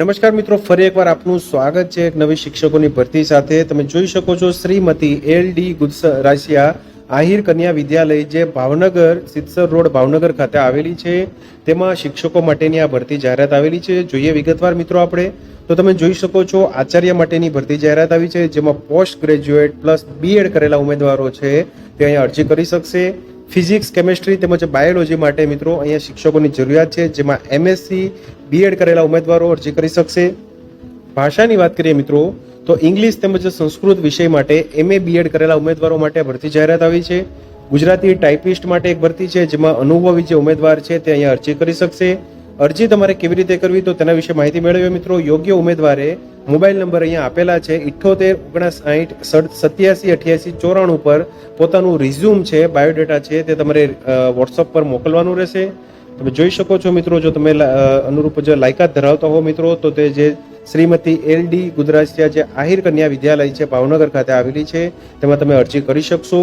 નમસ્કાર મિત્રો, ફરી એકવાર આપનું સ્વાગત છે એક નવી શિક્ષકોની ભરતી સાથે. તમે જોઈ શકો છો શ્રીમતી એલ ડી રાશિયા આહિર કન્યા વિદ્યાલય, જે ભાવનગર સિત્સર રોડ ભાવનગર ખાતે આવેલી છે. તેમાં શિક્ષકો માટેની આ ભરતી જાહેરાત આવેલી છે. જોઈએ વિગતવાર મિત્રો આપણે. તો તમે જોઈ શકો છો આચાર્ય માટેની ભરતી જાહેરાત આવી છે, જેમાં પોસ્ટ ગ્રેજ્યુએટ પ્લસ બીએડ કરેલા ઉમેદવારો છે. તે અહીંયા અરજી કરી શકશે. ફિઝિક્સ, કેમેસ્ટ્રી તેમજ બાયોલોજી માટે મિત્રો અહીંયા શિક્ષકોની જરૂરિયાત છે, જેમાં એમએસસી બીએડ કરેલા ઉમેદવારો અરજી કરી શકશે. ભાષાની વાત કરીએ મિત્રો, તો ઇંગ્લિશ તેમજ સંસ્કૃત વિષય માટે એમએ બીએડ કરેલા ઉમેદવારો માટે ભરતી જાહેરાત આવી છે. ગુજરાતી ટાઈપિસ્ટ માટે એક ભરતી છે, જેમાં અનુભવી જે ઉમેદવાર છે તે અહીંયા અરજી કરી શકશે. અરજી તમારે કેવી રીતે કરવી તો તેના વિશે માહિતી મેળવીએ મિત્રો. યોગ્ય ઉમેદવારે મોબાઈલ નંબર અહીંયા આપેલા છે. ઇઠ્ઠોતેર ઓગણસાઠ સત્યાસી, અઠ્યાસી, ચોરાણું પર પોતાનું રિઝ્યુમ છે બાયોડેટા છે, તે તમારે વોટ્સઅપ પર મોકલવાનું રહેશે. તમે જોઈ શકો છો મિત્રો, જો તમે અનુરૂપ જો લાયકાત ધરાવતા હો મિત્રો, તો તે જે શ્રીમતી એલ ડી ગુજરાતિયા જે આહિર કન્યા વિદ્યાલય છે, ભાવનગર ખાતે આવેલી છે, તેમાં તમે અરજી કરી શકશો.